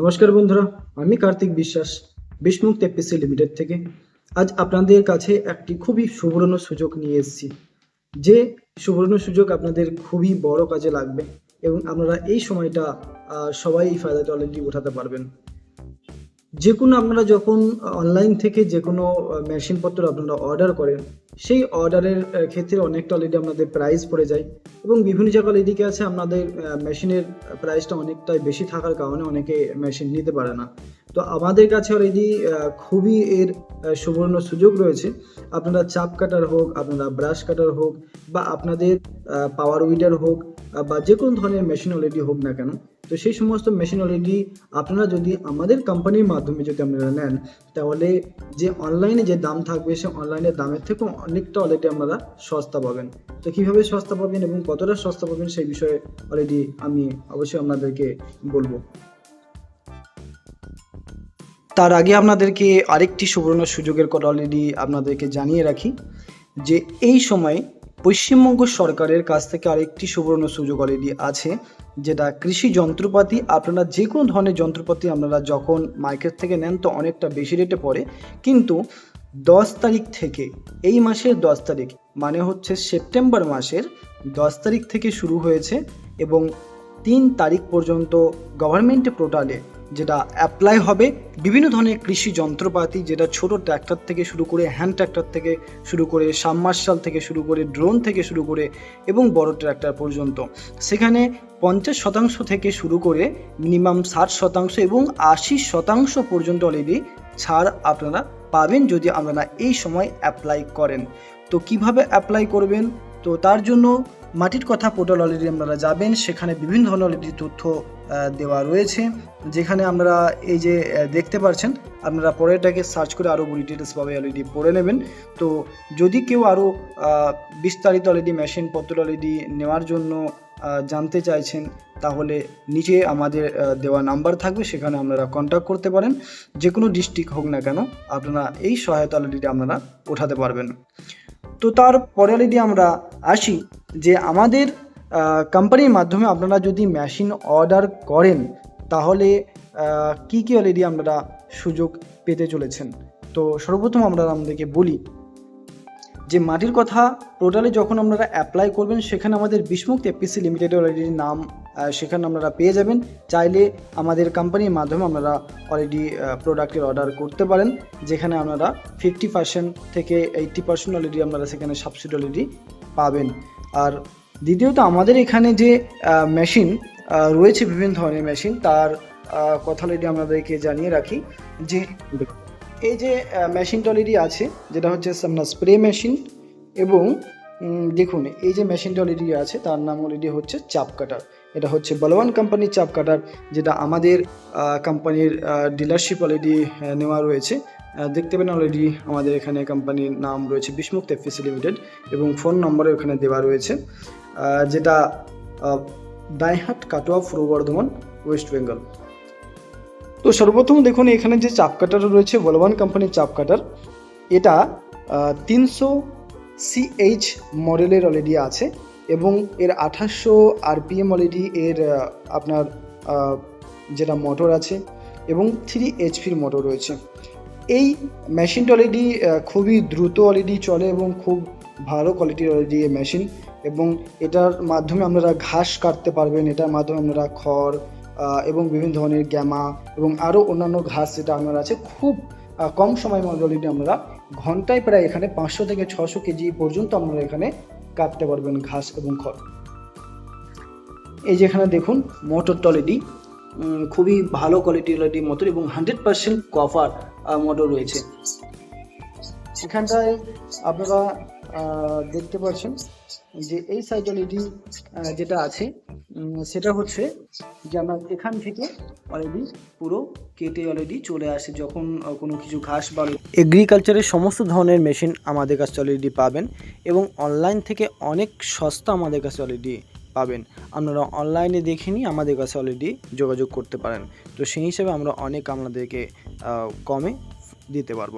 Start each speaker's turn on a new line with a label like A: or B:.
A: নমস্কার বন্ধুরা, আমি কার্তিক বিশ্বাস বিষ্ণু এপিসি লিমিটেড থেকে। আজ আপনাদের কাছে একটি খুবই সুবর্ণ সুযোগ নিয়ে এসেছি। যে সুবর্ণ সুযোগ আপনাদের খুবই বড় কাজে লাগবে এবং আপনারা এই সময়টা সবাই এই ফায়দাটা অলরেডি উঠাতে পারবেন। যে কোনো আপনারা যখন অনলাইন থেকে যে কোনো মেশিনপত্র আপনারা অর্ডার করেন, সেই অর্ডারের ক্ষেত্রে অনেকটা অলরেডি আপনাদের প্রাইস পড়ে যায় এবং বিভিন্ন জায়গায় এদিকে আছে আপনাদের মেশিনের প্রাইসটা অনেকটাই বেশি থাকার কারণে অনেকে মেশিন নিতে পারে না। তো আমাদের কাছে অলরেডি খুবই এর সুবর্ণ সুযোগ রয়েছে। আপনারা চাপ কাটার হোক, আপনারা ব্রাশ কাটার হোক বা আপনাদের পাওয়ার উইডার হোক বা যে কোনো ধরনের মেশিন অলরেডি হোক না কেন তো সেই সমস্ত মেশিন অলরেডি আপনারা যদি আমাদের কোম্পানির মাধ্যমে যদি আপনারা নেন, তাহলে যে অনলাইনে যে দাম থাকবে, সে অনলাইনের দামের থেকেও অনেকটা অলরেডি আপনারা সস্তা পাবেন। তো কীভাবে সস্তা পাবেন এবং কতটা সস্তা পাবেন সেই বিষয়ে অলরেডি আমি অবশ্যই আপনাদেরকে বলব। তার আগে আপনাদেরকে আরেকটি সুবর্ণ সুযোগের কথা অলরেডি আপনাদেরকে জানিয়ে রাখি যে এই সময় পশ্চিমবঙ্গ সরকারের কাছ থেকে আরেকটি সুবর্ণ সুযোগ অলরেডি আছে, যেটা কৃষি যন্ত্রপাতি। আপনারা যে কোনো ধরনের যন্ত্রপাতি আপনারা যখন মার্কেট থেকে নেন, তো অনেকটা বেশি রেটে পড়ে। কিন্তু দশ তারিখ থেকে, এই মাসের দশ তারিখ মানে হচ্ছে সেপ্টেম্বর মাসের দশ তারিখ থেকে শুরু হয়েছে এবং তিন তারিখ পর্যন্ত গভর্নমেন্ট পোর্টালে যেটা অ্যাপ্লাই হবে বিভিন্ন ধরনের কৃষি যন্ত্রপাতি, যেটা ছোট ট্র্যাক্টর থেকে শুরু করে হ্যান্ড ট্র্যাক্টর থেকে শুরু করে সাবমার্শাল থেকে শুরু করে ড্রোন থেকে শুরু করে এবং বড় ট্র্যাক্টর পর্যন্ত। সেখানে পঞ্চাশ শতাংশ থেকে শুরু করে মিনিমাম ষাট শতাংশ এবং আশি শতাংশ পর্যন্ত অলরেডি ছাড় আপনারা পাবেন যদি আপনারা এই সময় অ্যাপ্লাই করেন। তো কীভাবে অ্যাপ্লাই করবেন? তো তার জন্য মাটির কথা পোর্টাল অলরেডি আপনারা যাবেন, সেখানে বিভিন্ন ধরনের অলরেডি তথ্য দেওয়া রয়েছে। যেখানে আমরা এই যে দেখতে পাচ্ছেন আপনারা পরেরটাকে সার্চ করে আরও ডিটেলসভাবে অলরেডি পড়ে নেবেন। তো যদি কেউ আরও বিস্তারিত অলরেডি মেশিন মেশিনপত্র অলরেডি নেওয়ার জন্য জানতে চাইছেন, তাহলে নিচে আমাদের দেওয়া নাম্বার থাকবে, সেখানে আপনারা কন্ট্যাক্ট করতে পারেন। যে কোনো ডিস্ট্রিক্ট হোক না কেন, আপনারা এই সহায়তা অলরেডি আপনারা ওঠাতে পারবেন। তো তারপরে অলরেডি আমরা আসি। যে আমাদের কোম্পানির মাধ্যমে আপনারা যদি মেশিন অর্ডার করেন, তাহলে কি কি অলরেডি আপনারা সুযোগ পেতে চলেছেন? তো সর্বপ্রথম আমরা আপনাদেরকে বলি যে মাটির কথা পোর্টালে যখন আপনারা অ্যাপ্লাই করবেন, সেখানে আমাদের বিষ্মুক্ত এপিসি লিমিটেডের অলরেডি নাম সেখানে আপনারা পেয়ে যাবেন। চাইলে আমাদের কোম্পানির মাধ্যমে আপনারা অলরেডি প্রোডাক্টের অর্ডার করতে পারেন, যেখানে আপনারা ফিফটি পার্সেন্ট থেকে এইট্টি পার্সেন্ট অলরেডি আপনারা সেখানে সাবসিডি অলরেডি পাবেন। আর দ্বিতীয়ত আমাদের এখানে যে মেশিন রয়েছে বিভিন্ন ধরনের মেশিন, তার কথা অলরেডি আপনাদেরকে জানিয়ে রাখি যে, এই যে মেশিনটা অলরেডি আছে, যেটা হচ্ছে আপনার স্প্রে মেশিন এবং দেখুন, এই যে মেশিনটা অলরেডি আছে, তার নাম অলরেডি হচ্ছে চাপ কাটার। এটা হচ্ছে বলওয়ান কোম্পানির চাপ কাটার, যেটা আমাদের কোম্পানির ডিলারশিপ অলরেডি নেওয়া রয়েছে। দেখতে পেন অলরেডি আমাদের এখানে কোম্পানির নাম রয়েছে বিষ্মুক্ত এফিসি লিমিটেড এবং ফোন নম্বরও এখানে দেওয়া রয়েছে যেটা আহ, দাইহাট কাটোয়া পূর্ব বর্ধমান ওয়েস্ট বেঙ্গল তো সর্বপ্রথম দেখুন এখানে যে চাপ কাটার রয়েছে বলবান কোম্পানির চাপ কাটার এটা তিনশো সিএইচ মডেলের অলরেডি আছে এবং এর আঠাশশো আরপিএম অলরেডি এর আপনার যেটা মোটর আছে এবং থ্রি এইচপির মোটর রয়েছে। এই মেশিনটা অলরেডি খুবই দ্রুত অলরেডি চলে এবং খুব ভালো কোয়ালিটির অলরেডি এই মেশিন এবং এটার মাধ্যমে আপনারা ঘাস কাটতে পারবেন, এটার মাধ্যমে আপনারা খড় এবং বিভিন্ন ধরনের গ্যামা এবং আরও অন্যান্য ঘাস যেটা আপনার আছে, খুব কম সময়ের মধ্যে অলরেডি আপনারা ঘন্টায় প্রায় এখানে পাঁচশো থেকে ছশো কেজি পর্যন্ত আপনারা এখানে কাটতে পারবেন ঘাস এবং খড়। এই যে এখানে দেখুন মোটরটা অলরেডি খুবই ভালো কোয়ালিটির মোটর এবং হান্ড্রেড পার্সেন্ট কফার মোটর রয়েছে। এখানটায় আপনারা দেখতে পাচ্ছেন যে এই সাইড যেটা আছে সেটা হচ্ছে যে আমরা এখান থেকে অলরেডি পুরো কেটে অলরেডি চলে আসে, যখন কোনো কিছু ঘাস বা এগ্রিকালচারের সমস্ত ধরনের মেশিন আমাদের কাছে অলরেডি পাবেন এবং অনলাইন থেকে অনেক সস্তা আমাদের কাছে অলরেডি পাবেন। আপনারা অনলাইনে দেখে নিয়ে আমাদের কাছে অলরেডি যোগাযোগ করতে পারেন। তো সেই হিসেবে আমরা অনেক আপনাদেরকে কমে দিতে পারব।